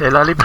sa ilalim.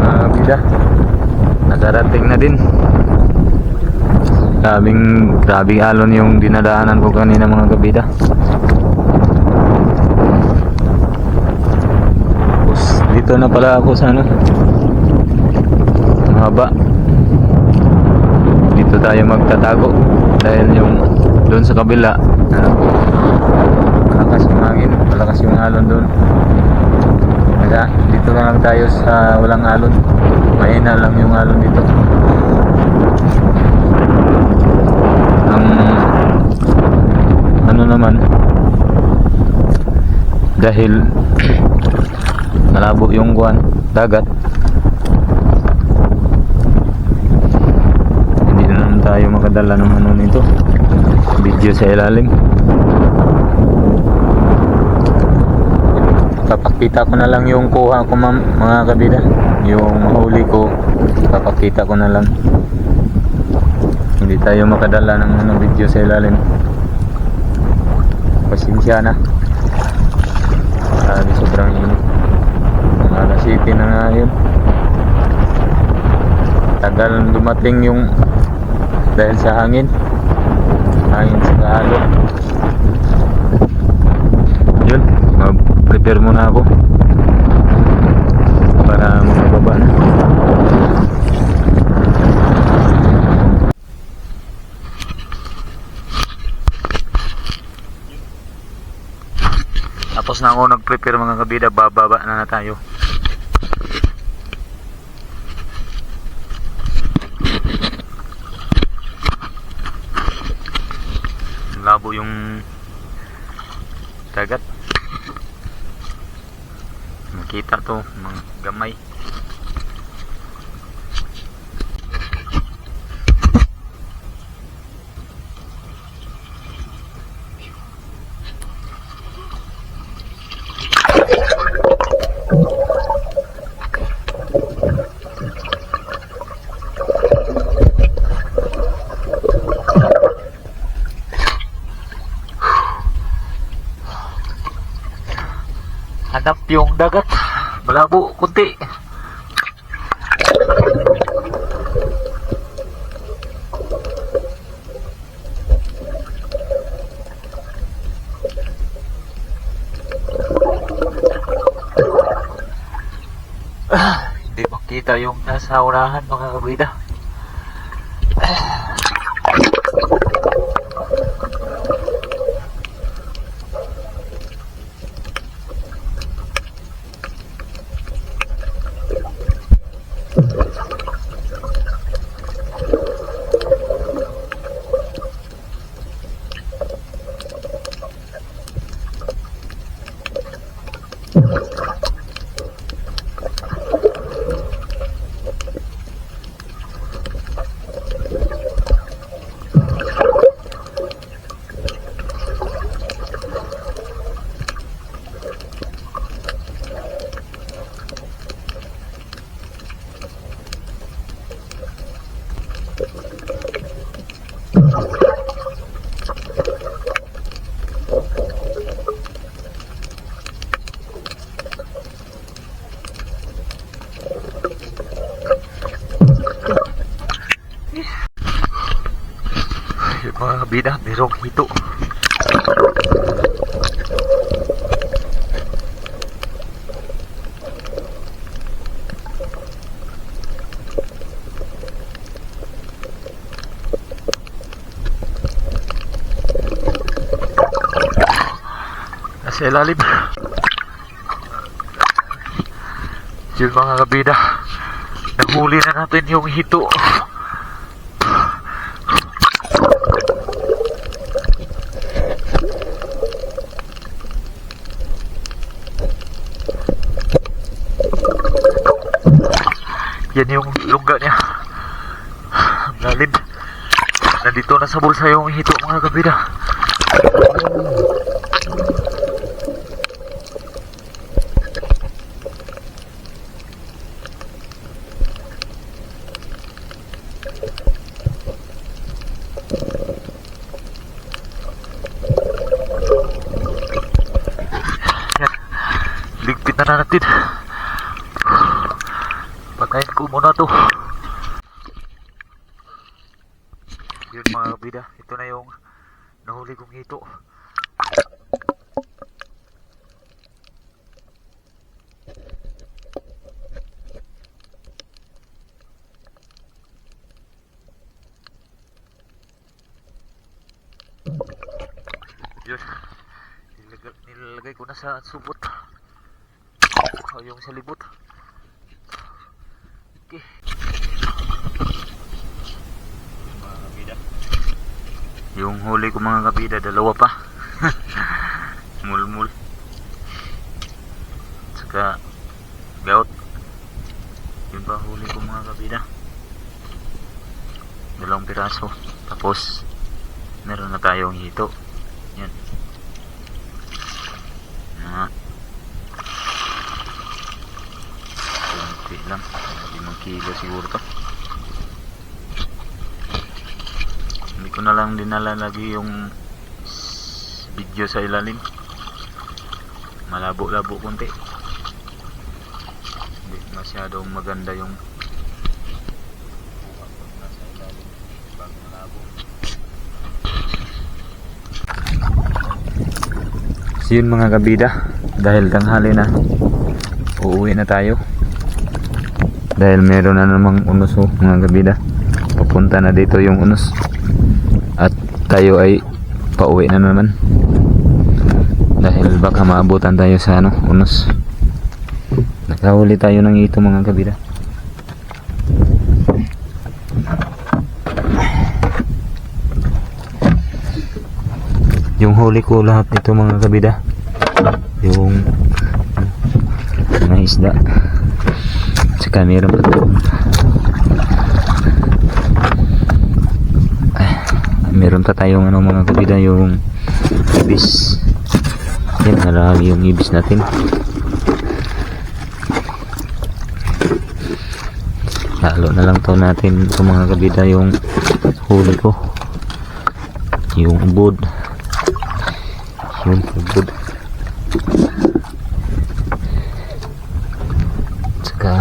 mga bida nakarating na din grabing grabing alon yung dinadaanan ko kanina mga kabida tapos dito na pala ako sa ano mahaba dito tayo magtatago dahil yung doon sa kabila ano, malakas yung hangin malakas yung alon doon kaya dito na lang tayo sa walang alon. Mahina lang yung alon dito. Ang ano naman? Dahil malabo yung kuan dagat. Hindi na naman tayo makadala ng ano nito. Video sa ilalim. Papakita ko na lang yung kuha ko mga kabida yung mahuli ko papakita ko na lang tayo makadala ng ano, video sa ilalim. Pasensya na. Sabi sobrang init. Alas 7 na nga yun. Tagal dumating yung dahil sa hangin. Hangin sa kahalo. Yun mag-prepare muna ako. Para makababa na tapos na ako nag-prepare mga kabida bababa na na tayo. Labo yung dagat. Makita to mga gamay hanap yung dagat. Malabo kunti. Ah, hindi makita yung nasa unahan mga kabida. Mayroong Nasa ilalim. Yun mga kabida. Nahuli na natin yung hito. Yan yung lungga niya. Lalim. Nandito na sa bulsa yung hito mga kabida. Yan. Ligpit na natin. Patayin ko muna to. Yun mga kabida. Ito na yung nahuli kong hito. Yun. Nilalagay ko na sa subot. O yung sa libot. Okay. Mga kabida. Yung huli ko mga kabida, dalawa pa. Mulmul. Saka gout. Yun pa huli ko mga kabida. Dalawang piraso. Tapos meron na tayong hito. Yan. Mga Kunti lang. 5 kilo siguro to. Hindi ko na lang dinala lagi yung video sa ilalim. Malabo-labo konti. Hindi masyadong maganda yung. So yun mga kabida, dahil tanghali na, uuwi na tayo. Dahil meron na namang unos oh, mga kabida. Papunta na dito yung unos. Tayo ay pauwi na naman. Dahil baka maabutan tayo sa ano, unos. Nakahuli tayo ng ito mga kabida. Yung huli ko lahat ito mga kabida. Yung mga isda. Saka meron pa Ah, meron pa tayong ano mga kabida yung ibis. Yan, marami yung ibis natin. Lalo na lang to natin ito mga kabida yung huli ko. Yung ubod. Yung ubod. Saka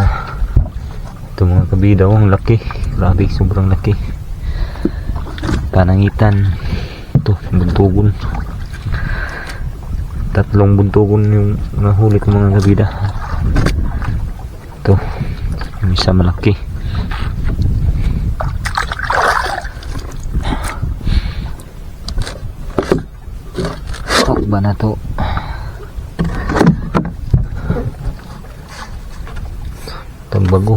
ito mga kabida oh, ang laki. Grabe, sobrang laki. Panangitan. Ito, buntugon. Tatlong buntugon yung nahuli ko mga kabida. Ito, yung isa malaki. Tok ba na to? Itong bago.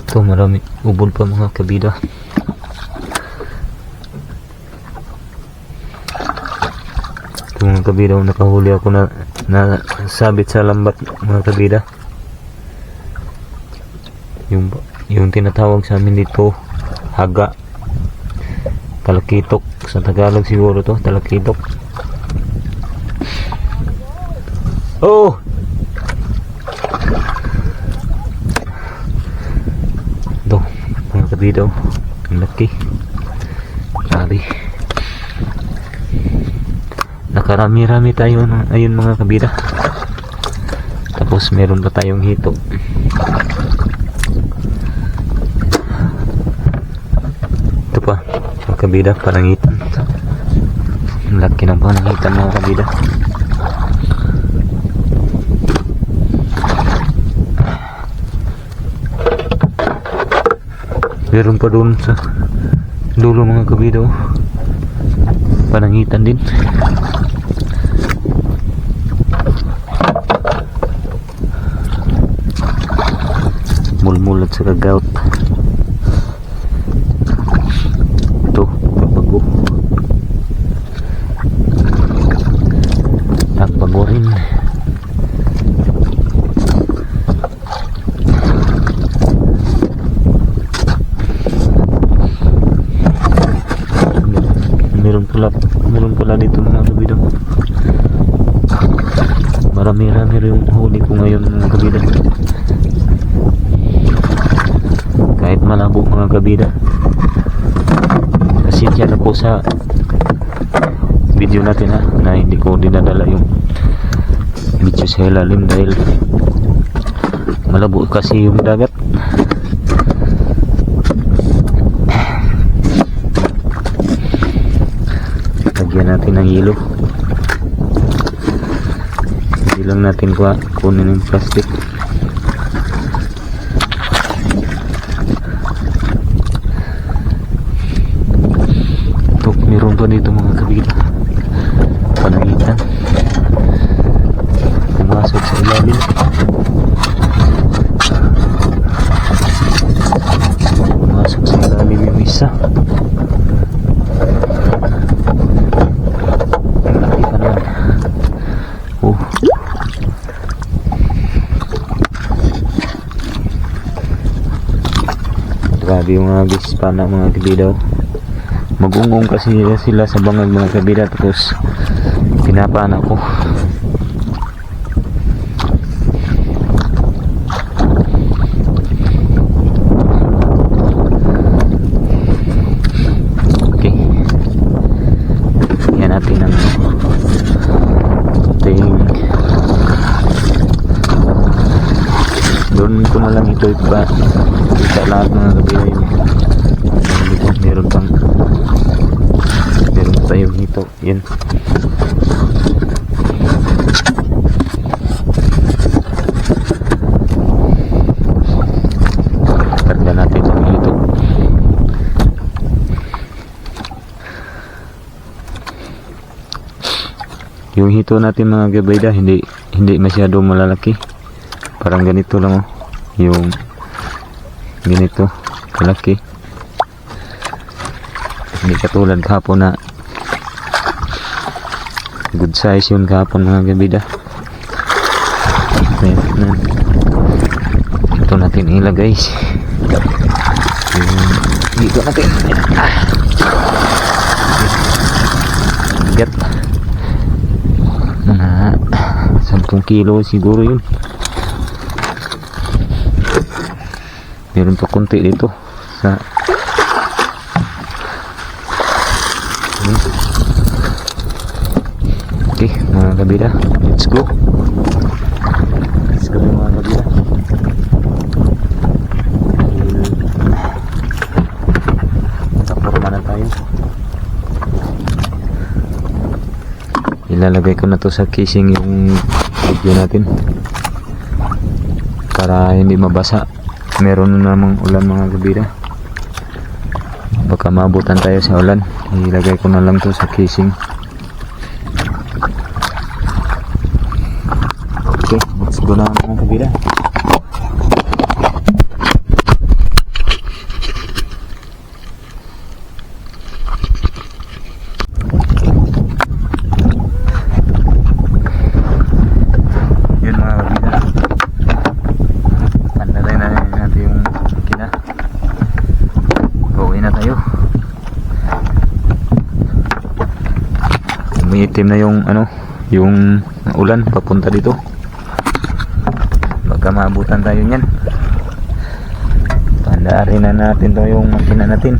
Ito marami ubol pa mga kabida. Ito mga kabida, nakahuli ako na, na sabit sa lambat mga kabida. Yung, yung tinatawag sa amin dito, haga. Talakitok. Sa Tagalog siguro to, talakitok. Oh! Ito, mga kabida, oh. ang laki. Grabe. Nakarami-rami tayo ng ayun mga kabida. Tapos meron pa tayong hito. Ito pa, kabida, palangitan. Ang laki ng palangitan mga kabida. Meron pa doon sa dulo mga kabida. oh. Palangitan din. At saka gout. Mga kabida. Pasensya na po sa video natin ha na hindi ko dinadala yung video sa ilalim dahil malabo kasi yung dagat. Lagyan natin ng hilo hindi lang natin kuha, kunin yung plastic ito meron pa dito mga kabila. Panagitan pumasok sa ilalim. Pumasok sa ilalim yung isa. Laki pa naman oh. Grabe yung mga gispa na mga kabidaw magungong kasi sila sa bangag mga kabida tapos pinapaan ako. Okay. Yan natin ang ting doon ko na lang ito iba kita lahat mga kabida yung yung meron pang meron pa tayong yan karga natin yung hito yung hito natin mga gabayda hindi hindi masyado malalaki. Parang ganito lang oh. Yung ganito kalaki. Hindi katulad kahapon na good size yun kahapon mga gabida Ayan, na. ito natin ilagay yung dito natin. Bigat mga 10 kilo siguro yun. Meron pa konti dito sa Okay, mga kabida, let's go. Let's go mga kabida. Taporma na. Ilalagay ko na to sa casing yung video natin. Para hindi mabasa. Meron na namang ulan mga kabida. Baka maabutan tayo sa ulan. Ilagay ko na lang to sa casing. Okay, let's go na mga kabila. Yun mga kabila. Pandaray na natin yung Gawin na tayo. Umiitim na yung ano, yung ulan papunta dito. Baka maabutan tayo niyan. Pandaarin na natin to yung makina natin.